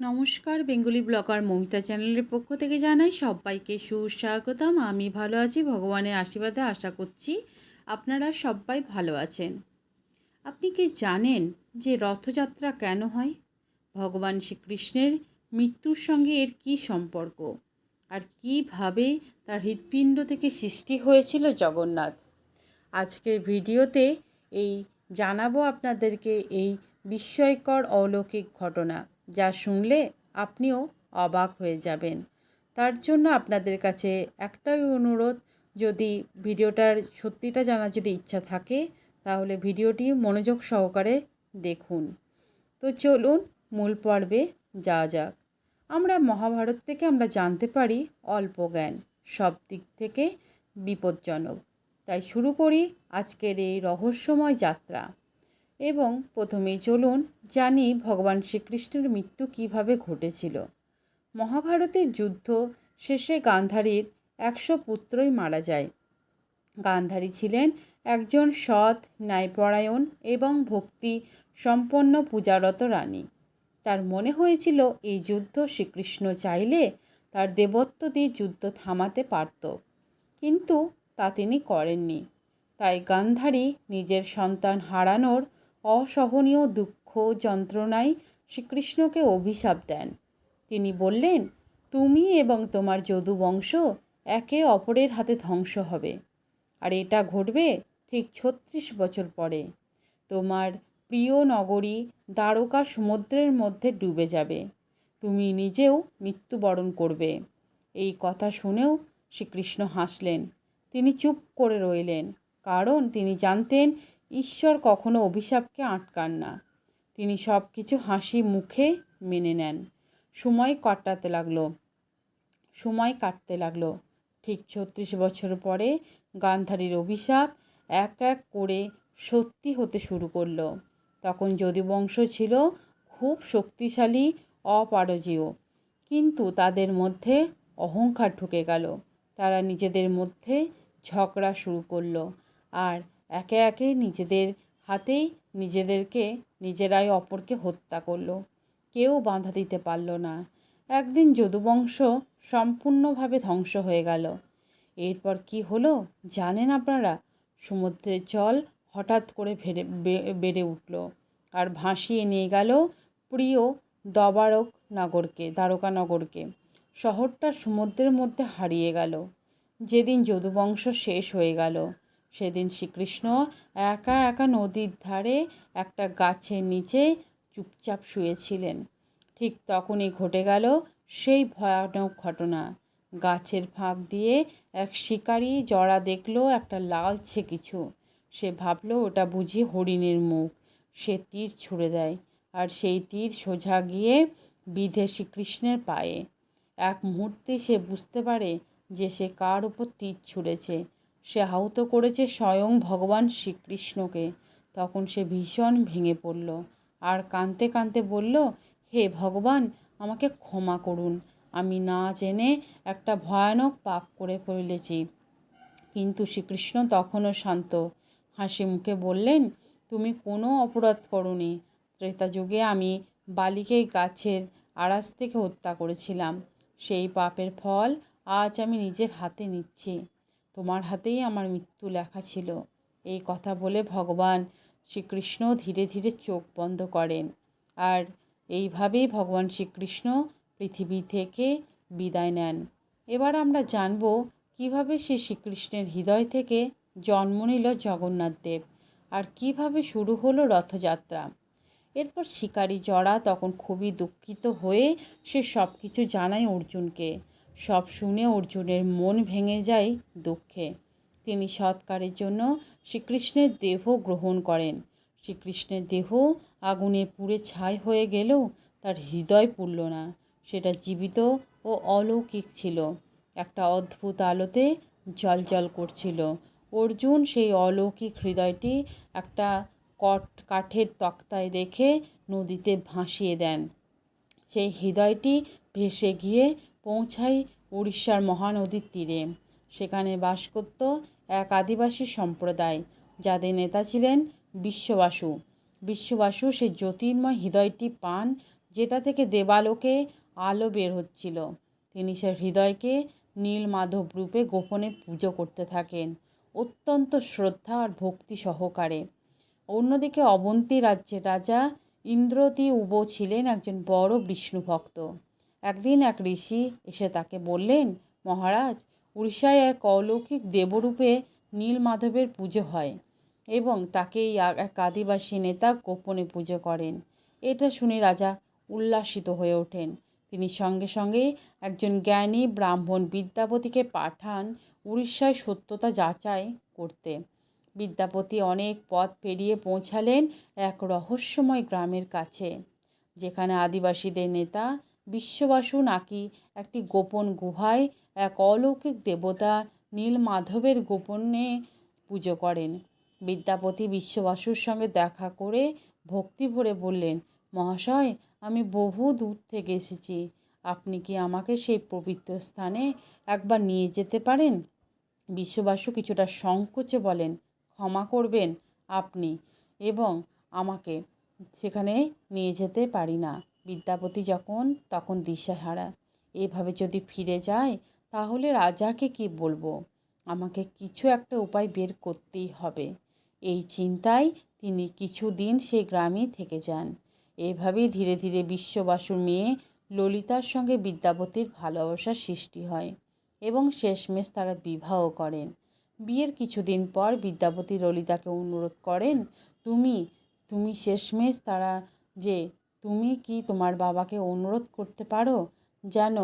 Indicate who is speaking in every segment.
Speaker 1: নমস্কার, Bengali blogger Momita চ্যানেলের পক্ষ থেকে জানাই সবাইকে সুস্বাগতম। আমি ভালো আছি, ভগবানের আশীর্বাদে আশা করছি আপনারা সবাই ভালো আছেন। আপনি কি জানেন যে রথযাত্রা কেন হয়? ভগবান শ্রীকৃষ্ণের মৃত্যুর সঙ্গে এর কী সম্পর্ক? আর কীভাবে তার হৃৎপিণ্ড থেকে সৃষ্টি হয়েছিল জগন্নাথ? আজকের ভিডিওতে এই জানাব আপনাদেরকে এই বিস্ময়কর অলৌকিক ঘটনা। যা শুনলে আপনিও অবাক হয়ে যাবেন। তার জন্য আপনাদের কাছে একটাই অনুরোধ, যদি ভিডিওটার সত্যিটা জানার যদি ইচ্ছা থাকে, তাহলে ভিডিওটি মনোযোগ সহকারে দেখুন। তো চলুন মূল পর্বে যা যাক। আমরা মহাভারত থেকে আমরা জানতে পারি অল্প জ্ঞান সব দিক থেকে বিপজ্জনক। তাই শুরু করি আজকের এই রহস্যময় যাত্রা। এবং প্রথমেই চলুন জানি ভগবান শ্রীকৃষ্ণের মৃত্যু কীভাবে ঘটেছিল। মহাভারতের যুদ্ধ শেষে গান্ধারীর একশো পুত্রই মারা যায়। গান্ধারী ছিলেন একজন সৎ, ন্যায়পরায়ণ এবং ভক্তি সম্পন্ন পূজারত রানী। তার মনে হয়েছিল এই যুদ্ধ শ্রীকৃষ্ণ চাইলে তার দেবত্ব দিয়ে যুদ্ধ থামাতে পারত। কিন্তু তা তিনি করেননি। তাই গান্ধারী নিজের সন্তান হারানোর অসহনীয় দুঃখ যন্ত্রণায় শ্রীকৃষ্ণকে অভিশাপ দেন। তিনি বললেন, তুমি এবং তোমার যদু বংশ একে অপরের হাতে ধ্বংস হবে, আর এটা ঘটবে ঠিক ছত্রিশ বছর পরে। তোমার প্রিয় নগরী দ্বারকা সমুদ্রের মধ্যে ডুবে যাবে। তুমি নিজেও মৃত্যুবরণ করবে। এই কথা শুনেও শ্রীকৃষ্ণ হাসলেন। তিনি চুপ করে রইলেন, কারণ তিনি জানতেন ঈশ্বর কখনো অভিশাপকে আটকান না। তিনি সব কিছু হাসি মুখে মেনে নেন। সময় কাটাতে লাগল। সময় কাটতে লাগল। ঠিক ছত্রিশ বছর পরে গান্ধারীর অভিশাপ এক এক করে সত্যি হতে শুরু করল। তখন যদিবংশ ছিল খুব শক্তিশালী, অপারজীয়। কিন্তু তাদের মধ্যে অহংকার ঢুকে গেল। তারা নিজেদের মধ্যে ঝগড়া শুরু করল। আর একে একে নিজেদের হাতেই নিজেদেরকে, নিজেরাই অপরকে হত্যা করল। কেউ বাধা দিতে পারল না। একদিন যদুবংশ সম্পূর্ণভাবে ধ্বংস হয়ে গেল। এরপর কি হলো জানেন আপনারা? সমুদ্রের জল হঠাৎ করে ভেড়ে বেড়ে উঠল আর ভাসিয়ে নিয়ে গেল প্রিয় দবারক নগরকে দ্বারকানগরকে শহরটা সমুদ্রের মধ্যে হারিয়ে গেল। যেদিন যদুবংশ শেষ হয়ে গেল সেদিন শ্রীকৃষ্ণ একা একা নদীর ধারে একটা গাছের নিচে চুপচাপ শুয়েছিলেন। ঠিক তখনই ঘটে গেল সেই ভয়ানক ঘটনা। গাছের ফাঁক দিয়ে এক শিকারি জড়া দেখল একটা লালছে কিছু। সে ভাবলো, ওটা বুঝি হরিণের মুখ। সে তীর ছুঁড়ে দেয় আর সেই তীর সোজা গিয়ে বিধে শ্রীকৃষ্ণের পায়ে। এক মুহূর্তে সে বুঝতে পারে যে সে কার উপর তীর ছুঁড়েছে। সে আহত করেছে স্বয়ং ভগবান শ্রীকৃষ্ণকে। তখন সে ভীষণ ভেঙে পড়ল আর কাঁদতে কাঁদতে বলল, হে ভগবান, আমাকে ক্ষমা করুন। আমি না জেনে একটা ভয়ানক পাপ করে ফেলেছি। কিন্তু শ্রীকৃষ্ণ তখনও শান্ত। হাসি মুখে বললেন, তুমি কোনো অপরাধ করনি। ত্রেতা যুগে আমি বালিকে গাছের আড়াস থেকে হত্যা করেছিলাম। সেই পাপের ফল আজ আমি নিজের হাতে নিচ্ছি। তোমার হাতেই আমার মৃত্যু লেখা ছিল। এই কথা বলে ভগবান শ্রীকৃষ্ণ ধীরে ধীরে চোখ বন্ধ করেন। আর এইভাবেই ভগবান শ্রীকৃষ্ণ পৃথিবী থেকে বিদায় নেন। এবার আমরা জানব কীভাবে সে শ্রীকৃষ্ণের হৃদয় থেকে জন্ম নিল জগন্নাথ দেব আর কীভাবে শুরু হলো রথযাত্রা। এরপর শিকারী জড়া তখন খুবই দুঃখিত হয়ে সে সব কিছু জানায় অর্জুনকে। সব শুনে অর্জুনের মন ভেঙে যায় দুঃখে। তিনি সৎকারের জন্য শ্রীকৃষ্ণের দেহ গ্রহণ করেন। শ্রীকৃষ্ণের দেহ আগুনে পুড়ে ছাই হয়ে গেলেও তার হৃদয় পুড়ল না। সেটা জীবিত ও অলৌকিক ছিল। একটা অদ্ভুত আলোতে জল করছিল। অর্জুন সেই অলৌকিক হৃদয়টি একটা কট কাঠের তক্তায় রেখে নদীতে ভাসিয়ে দেন। সেই হৃদয়টি ভেসে গিয়ে পৌঁছায় উড়িষ্যার মহানদীর তীরে। সেখানে বাস করত এক আদিবাসী সম্প্রদায়, যাদের নেতা ছিলেন বিশ্ববাসু। বিশ্ববাসু সে জ্যোতির্ময় হৃদয়টি পান, যেটা থেকে দেবালোকে আলো বের হচ্ছিল। তিনি সে হৃদয়কে নীল মাধব রূপে গোপনে পুজো করতে থাকেন, অত্যন্ত শ্রদ্ধা আর ভক্তি সহকারে। অন্যদিকে অবন্তী রাজ্যের রাজা ইন্দ্রতি উব ছিলেন একজন বড় বিষ্ণু ভক্ত একদিন এক ঋষি এসে তাকে বললেন, মহারাজ, উড়িষ্যায় এক অলৌকিক দেবরূপে নীল মাধবের পুজো হয় এবং তাকে এক আদিবাসী নেতা গোপনে পুজো করেন। এটা শুনে রাজা উল্লাসিত হয়ে ওঠেন। তিনি সঙ্গে সঙ্গে একজন জ্ঞানী ব্রাহ্মণ বিদ্যাপতিকে পাঠান উড়িষ্যায় সত্যতা যাচাই করতে। বিদ্যাপতি অনেক পথ পেরিয়ে পৌঁছালেন এক রহস্যময় গ্রামের কাছে, যেখানে আদিবাসীদের নেতা বিশ্ববাসু নাকি একটি গোপন গুহায় এক অলৌকিক দেবতা নীলমাধবের গোপনে পুজো করেন? বিদ্যাপতি বিশ্ববাসুর সঙ্গে দেখা করে ভক্তি ভরে বললেন, মহাশয়, আমি বহু দূর থেকে এসেছি। আপনি কি আমাকে সেই পবিত্র স্থানে একবার নিয়ে যেতে পারেন? বিশ্ববাসু কিছুটা সংকোচে বলেন, ক্ষমা করবেন আপনি এবং আমাকে সেখানে নিয়ে যেতে পারি না। বিদ্যাপতি যখন, তখন দিশাহারা, এভাবে যদি ফিরে যায়, তাহলে রাজাকে কি বলব? আমাকে কিছু একটা উপায় বের করতেই হবে। এই চিন্তায় তিনি কিছুদিন সেই গ্রামেই থেকে যান। এভাবেই ধীরে ধীরে বিশ্ববাসুর মেয়ে ললিতার সঙ্গে বিদ্যাপতির ভালোবাসার সৃষ্টি হয় এবং শেষমেশ তারা বিবাহ করেন। বিয়ের কিছুদিন পর বিদ্যাপতি ললিতাকে অনুরোধ করেন, তুমি তুমি শেষমেশ তারা যে তুমি কি তোমার বাবাকে অনুরোধ করতে পারো যেন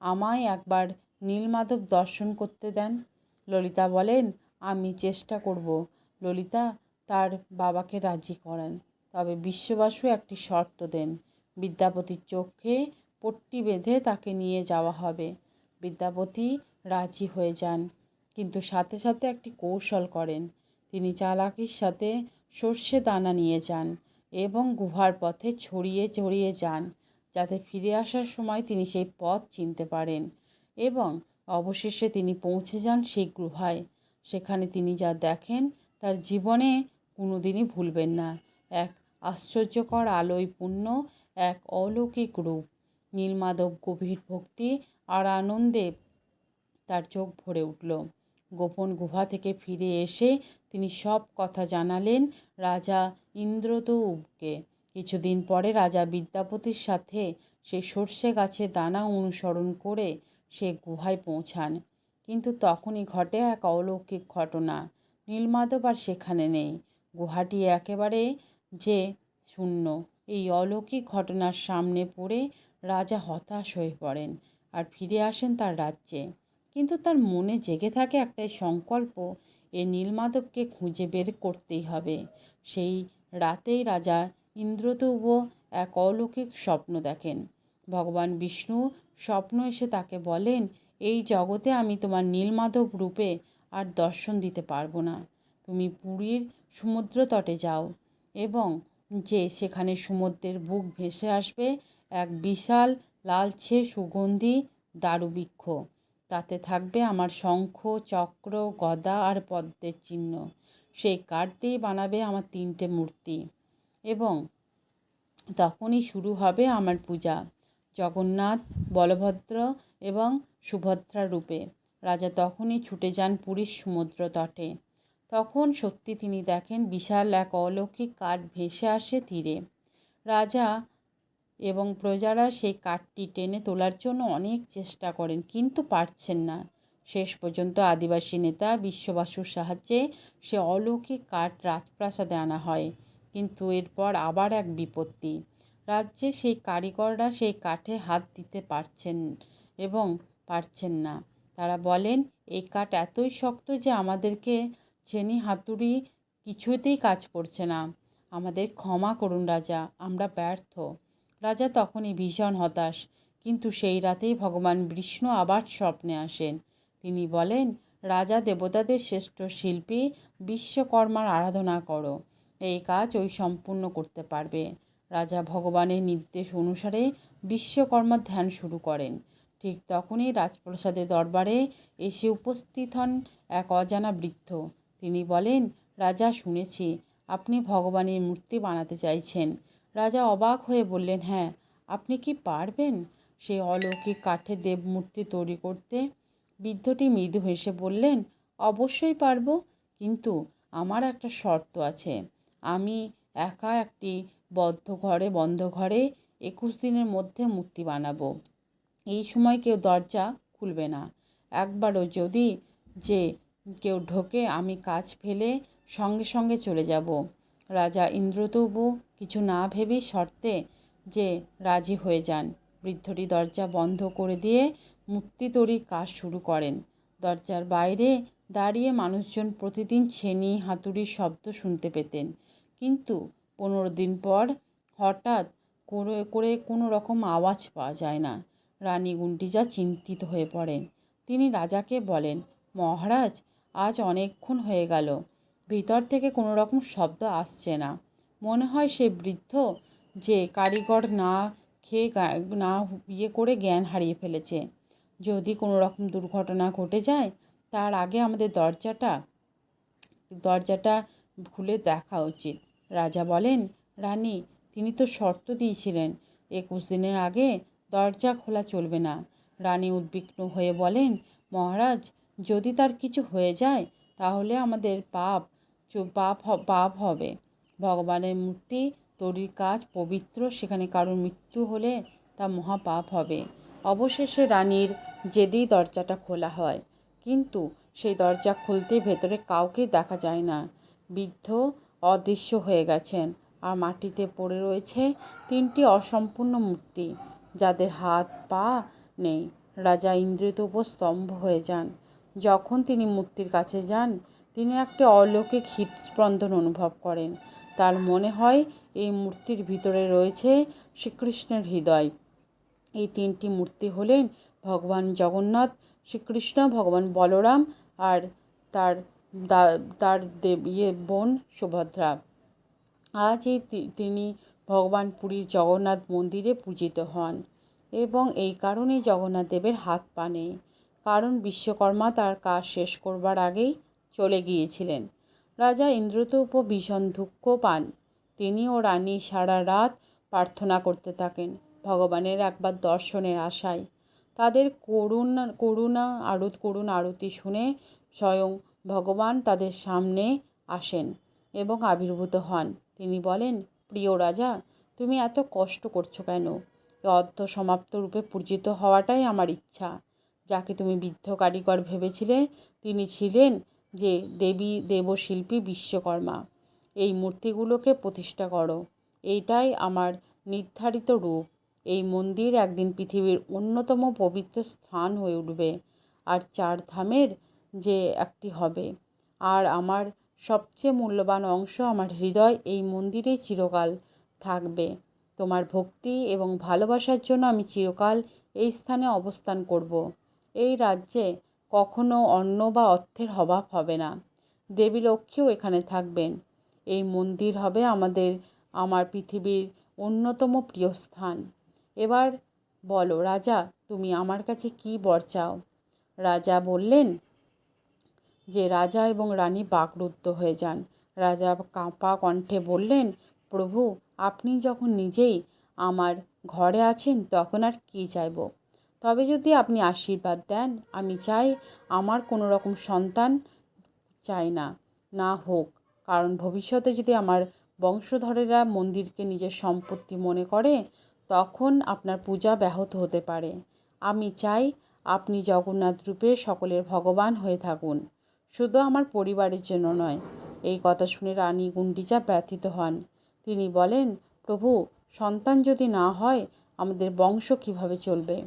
Speaker 1: আমায় একবার নীলমাধব দর্শন করতে দেন? ললিতা বলেন, আমি চেষ্টা করব। ললিতা তার বাবাকে রাজি করেন। তবে বিশ্ববাসু একটি শর্ত দেন, বিদ্যাপতির চোখে পট্টি বেঁধে তাকে নিয়ে যাওয়া হবে। বিদ্যাপতি রাজি হয়ে যান, কিন্তু সাথে সাথে একটি কৌশল করেন। তিনি চালাকির সাথে সর্ষে দানা নিয়ে যান। এবং গুহার পথে ছড়িয়ে ছড়িয়ে যান যাতে ফিরে আসার সময় তিনি সেই পথ চিনতে পারেন এবং অবশেষে তিনি পৌঁছে যান সেই গুহায়। সেখানে তিনি যা দেখেন তার জীবনে কোনোদিনই ভুলবেন না। এক আশ্চর্যকর আলোয় পূর্ণ এক অলৌকিক রূপ। নীলমাধব গভীর ভক্তি আর আনন্দে তার চোখ ভরে উঠল। গোপন গুহা থেকে ফিরে এসে তিনি সব কথা জানালেন রাজা ইন্দ্রদূবকে। কিছুদিন পরে রাজা বিদ্যাপতির সাথে সে সর্ষে গাছের দানা অনুসরণ করে সে গুহায় পৌঁছান। কিন্তু তখনই ঘটে এক অলৌকিক ঘটনা। নীলমাধব আর সেখানে নেই। গুহাটি একেবারে যে শূন্য। এই অলৌকিক ঘটনার সামনে পড়ে রাজা হতাশ হয়ে পড়েন আর ফিরে আসেন তার রাজ্যে। কিন্তু তার মনে জেগে থাকে একটাই সংকল্প, এ নীলমাধবকে খুঁজে বের করতেই হবে। সেই রাতেই রাজা ইন্দ্রতব এক অলৌকিক স্বপ্ন দেখেন। ভগবান বিষ্ণু স্বপ্ন এসে তাকে বলেন, এই জগতে আমি তোমার নীলমাধব রূপে আর দর্শন দিতে পারব না। তুমি পুরীর সমুদ্র তটে যাও এবং যে সেখানে সমুদ্রের বুক ভেসে আসবে, এক বিশাল, লালচে, সুগন্ধি, দারুবৃক্ষ। তাতে থাকবে আমার শঙ্খ, চক্র, গদা আর পদ্মের চিহ্ন। সেই কাঠ দিয়ে বানাবে আমার তিনটে মূর্তি। এবং তখনই শুরু হবে আমার পূজা। জগন্নাথ, বলভদ্র এবং সুভদ্রা রূপে। রাজা তখনই ছুটে যান পুরীর সমুদ্র তটে। তখন সত্যি তিনি দেখেন বিশাল এক অলৌকিক কাঠ ভেসে আসে তীরে। রাজা এবং প্রজারা সেই কাঠটি টেনে তোলার জন্য অনেক চেষ্টা করেন, কিন্তু পারছেন না। শেষ পর্যন্ত আদিবাসী নেতা বিশ্ববাসুর সাহায্যে সে অলৌকিক কাঠ রাজপ্রাসাদে আনা হয়, কিন্তু এরপর আবার এক বিপত্তি। রাজ্যে সেই কারিগররা সেই কাঠে হাত দিতে পারছেন এবং পারছেন না। তারা বলেন, এই কাঠ এতই শক্ত যে আমাদেরকে চেনি হাতুড়ি কিছুতেই কাজ করছে না। আমাদের ক্ষমা করুন রাজা, আমরা ব্যর্থ। রাজা তখনই ভীষণ হতাশ, কিন্তু সেই রাতেই ভগবান বিষ্ণু আবার স্বপ্নে আসেন। তিনি বলেন, রাজা দেবতাদের শ্রেষ্ঠ শিল্পী বিশ্বকর্মার আরাধনা করো, এই কাজ ওই সম্পূর্ণ করতে পারবে। রাজা ভগবানের নির্দেশ অনুসারে বিশ্বকর্মার ধ্যান শুরু করেন। ঠিক তখনই রাজপ্রসাদের দরবারে এসে উপস্থিত হন এক অজানা বৃদ্ধ। তিনি বলেন, রাজা শুনেছি, আপনি ভগবানের মূর্তি বানাতে চাইছেন। রাজা অবাক হয়ে বললেন হ্যাঁ আপনি কি পারবেন? সেই অলৌকিক কাঠের দেবমূর্তি তৈরি করতে। বৃদ্ধটি মৃদু হেসে বললেন, অবশ্যই পারব, কিন্তু আমার একটা শর্ত আছে। আমি একা একটি বদ্ধ ঘরে, বন্ধ ঘরে একুশ দিনের মধ্যে মূর্তি বানাবো। এই সময় কেউ দরজা খুলবে না। একবারও যদি যে কেউ ঢোকে, আমি কাজ ফেলে সঙ্গে সঙ্গে চলে যাব। রাজা ইন্দ্র তবু কিছু না ভেবে শর্তে যে রাজি হয়ে যান। বৃদ্ধটি দরজা বন্ধ করে দিয়ে মূর্তি তৈরির কাজ শুরু করেন। দরজার বাইরে দাঁড়িয়ে মানুষজন প্রতিদিন ছেনি হাতুড়ির শব্দ শুনতে পেতেন। কিন্তু পনেরো দিন পর হঠাৎ করে করে কোনো রকম আওয়াজ পাওয়া যায় না। রানী গুন্ডিজা চিন্তিত হয়ে পড়েন। তিনি রাজাকে বলেন, মহারাজ, আজ অনেকক্ষণ হয়ে গেল। ভিতর থেকে কোনো রকম শব্দ আসছে না। মনে হয় সে বৃদ্ধ যে কারিগর না খেয়ে না ইয়ে করে জ্ঞান হারিয়ে ফেলেছে। যদি কোনো রকম দুর্ঘটনা ঘটে যায়, তার আগে আমাদের দরজাটা দরজাটা খুলে দেখা উচিত। রাজা বলেন, রানী, তিনি তো শর্ত দিয়েছিলেন, একুশ দিনের আগে দরজা খোলা চলবে না। রানী উদ্বিগ্ন হয়ে বলেন, মহারাজ, যদি তার কিছু হয়ে যায়, তাহলে আমাদের পাপ পাপ পাপ হবে। ভগবানের মূর্তি, তৈরির কাজ পবিত্র, সেখানে কারোর মৃত্যু হলে তা মহাপাপ হবে। অবশেষে রানীর যেদিই দরজাটা খোলা হয়। কিন্তু সেই দরজা খুলতে ভেতরে কাউকে দেখা যায় না। বৃদ্ধ অদৃশ্য হয়ে গেছেন আর মাটিতে পড়ে রয়েছে তিনটি অসম্পূর্ণ মূর্তি, যাদের হাত, পা নেই। রাজা ইন্দ্রিয়তব স্তম্ভ হয়ে যান। যখন তিনি মূর্তির কাছে যান তিনি একটি অলৌকিক হৃদস্পন্দন অনুভব করেন। তার মনে হয়, এই মূর্তির ভিতরে রয়েছে শ্রীকৃষ্ণের হৃদয়। এই তিনটি মূর্তি হলেন ভগবান জগন্নাথ, শ্রীকৃষ্ণ, ভগবান বলরাম আর তার তার দেব ইয়ে বোন সুভদ্রা। আজ এই তিনি ভগবান পুরীর জগন্নাথ মন্দিরে পূজিত হন এবং এই কারণেই জগন্নাথ দেবের হাত পা নেই। কারণ বিশ্বকর্মা তার কাজ শেষ করবার আগেই চলে গিয়েছিলেন। রাজা ইন্দ্রতূপ ভীষণ দুঃখ পান। তিনি ও রানী সারা রাত প্রার্থনা করতে থাকেন ভগবানের একবার দর্শনের আশায়। তাদের করুণ, করুণা আরত করুণ আরতি শুনে স্বয়ং ভগবান তাদের সামনে আসেন এবং আবির্ভূত হন। তিনি বলেন, প্রিয় রাজা, তুমি এত কষ্ট করছ কেন? অর্ধ সমাপ্ত রূপে পূজিত হওয়াটাই আমার ইচ্ছা। যাকে তুমি বৃদ্ধ কারিগর ভেবেছিলে, তিনি ছিলেন যে দেবী দেবশিল্পী বিশ্বকর্মা, এই মূর্তিগুলোকে প্রতিষ্ঠা করো। এইটাই আমার নির্ধারিত রূপ। এই মন্দির একদিন পৃথিবীর অন্যতম পবিত্র স্থান হয়ে উঠবে। আর চার ধামের যে একটি হবে, আর আমার সবচেয়ে মূল্যবান অংশ আমার হৃদয়, এই মন্দিরেই চিরকাল থাকবে। তোমার ভক্তি এবং ভালোবাসার জন্য আমি চিরকাল এই স্থানে অবস্থান করব। এই রাজ্যে কখনো অন্ন বা অর্থের অভাব হবে না। দেবী লক্ষ্মীও এখানে থাকবেন। এই মন্দির হবে আমাদের, আমার পৃথিবীর অন্যতম প্রিয় স্থান। এবার বলো, রাজা, তুমি আমার কাছে কি বর চাও? রাজা বললেন যে, রাজা এবং রানী বাকরুদ্ধ হয়ে যান। রাজা কাঁপা কণ্ঠে বললেন, প্রভু, আপনি যখন নিজেই আমার ঘরে আছেন, তখন আর কী চাইব? তবে যদি আপনি আশীর্বাদ দেন, আমি চাই আমার কোনো রকম সন্তান চাই না না হোক। কারণ ভবিষ্যতে যদি আমার বংশধরেরা মন্দিরকে নিজের সম্পত্তি মনে করে, তখন আপনার পূজা ব্যাহত হতে পারে। আমি চাই আপনি জগন্নাথ রূপে সকলের ভগবান হয়ে থাকুন। শুধু আমার পরিবারের জন্য নয়, এই কথা শুনে রানী গুন্ডিচা ব্যথিত হন। তিনি বলেন, প্রভু, সন্তান যদি না হয়, আমাদের বংশ কীভাবে চলবে?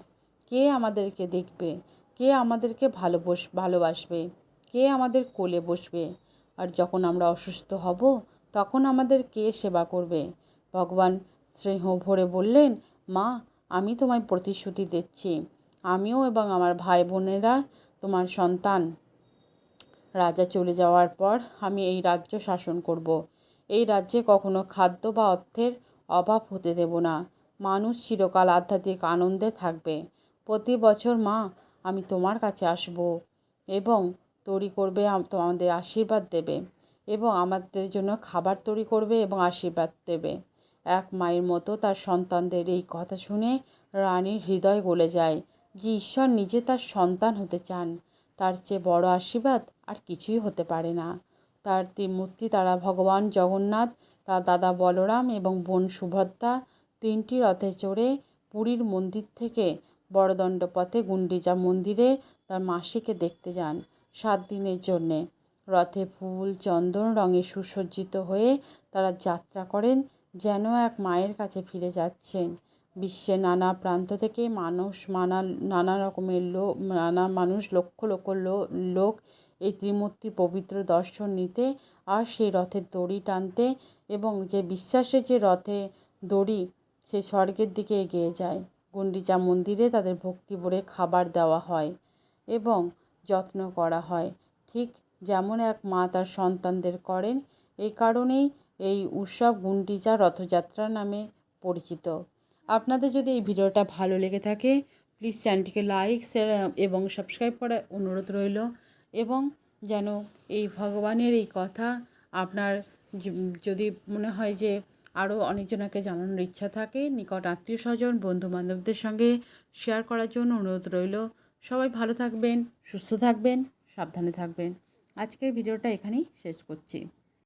Speaker 1: কে আমাদেরকে দেখবে? কে আমাদেরকে ভালো বস ভালোবাসবে? কে আমাদের কোলে বসবে? আর যখন আমরা অসুস্থ হব, তখন আমাদের কে সেবা করবে? ভগবান স্নেহ ভরে বললেন, মা, আমি তোমায় প্রতিশ্রুতি দিচ্ছি। আমিও এবং আমার ভাই বোনেরা তোমার সন্তান রাজা চলে যাওয়ার পর আমি এই রাজ্য শাসন করব। এই রাজ্যে কখনো খাদ্য বা অর্থের অভাব হতে দেব না। মানুষ চিরকাল আধ্যাত্মিক আনন্দে থাকবে। প্রতি বছর মা, আমি তোমার কাছে আসব এবং তৈরি করবে আমাদের আশীর্বাদ দেবে এবং আমাদের জন্য খাবার তৈরি করবে এবং আশীর্বাদ দেবে। এক মায়ের মতো তার সন্তানদের এই কথা শুনে রানীর হৃদয় গলে যায় যে ঈশ্বর নিজে তার সন্তান হতে চান। তার চেয়ে বড় আশীর্বাদ আর কিছুই হতে পারে না। তার মূর্তি তারা ভগবান জগন্নাথ, তার দাদা বলরাম এবং বোন সুভদ্রা তিনটি রথে চড়ে পুরীর মন্দির থেকে বড়দণ্ড পথে গুন্ডিচা মন্দিরে তার মাসিকে দেখতে যান সাত দিনের জন্যে। রথে ফুল, চন্দন, রঙে সুসজ্জিত হয়ে তারা যাত্রা করেন, যেন এক মায়ের কাছে ফিরে যাচ্ছেন। বিশ্বের নানা প্রান্ত থেকে মানুষ, মানা, নানা রকমের লোক নানা মানুষ, লক্ষ লক্ষ লোক এই ত্রিমূর্তির পবিত্র দর্শন নিতে আর সেই রথের দড়ি টানতে এবং যে বিশ্বাসের যে রথে দড়ি, সে স্বর্গের দিকে এগিয়ে যায়। গুন্ডিচা মন্দিরে তাদের ভক্তি ভরে খাবার দেওয়া হয় এবং যত্ন করা হয়। ঠিক যেমন এক মা তার সন্তানদের করেন, এই কারণেই এই উৎসব গুন্ডিচা রথযাত্রা নামে পরিচিত। আপনাদের যদি এই ভিডিওটা ভালো লেগে থাকে প্লিজ চ্যানেলটিকে লাইক শেয়ার এবং সাবস্ক্রাইব করার অনুরোধ রইল এবং যেন এই ভগবানের এই কথা আপনার যদি মনে হয় যে আরও অনেকজনকে জানানোর ইচ্ছা থাকে। নিকট আত্মীয় স্বজন বন্ধু বান্ধবদের সঙ্গে শেয়ার করার জন্য অনুরোধ রইল। সবাই ভালো থাকবেন, সুস্থ থাকবেন, সাবধানে থাকবেন। আজকের ভিডিওটা এখানেই শেষ করছি।